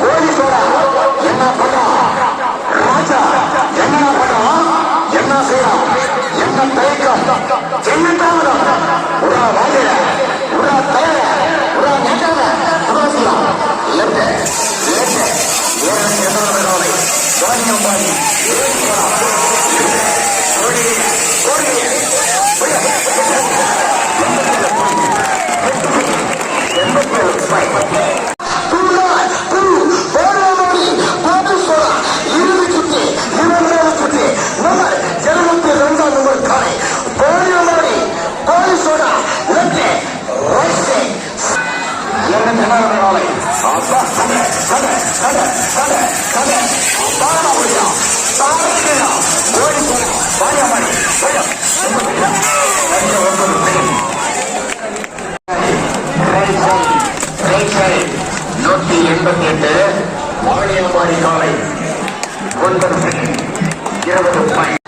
போலீஸோட என்ன பண்றான் ராஜா என்ன பண்றான் என்ன செய்யறான் என்ன தயக்கம் என்னன்றாவது உரா வாழைய உரா தயர உரா நெட்டாத உரா செய்யலாம் லேட்ட லேட்ட ஏன் என்ன பாடி ஏன் ஆராதனாலே அல்லா கட கட கட கட கட தானபடியா தானபடியா ஓடி போற வாயா மாடி வாயா எண்பத்தி எட்டு வாணியம்பாடி காலை ஒன்பது இருபது பாய்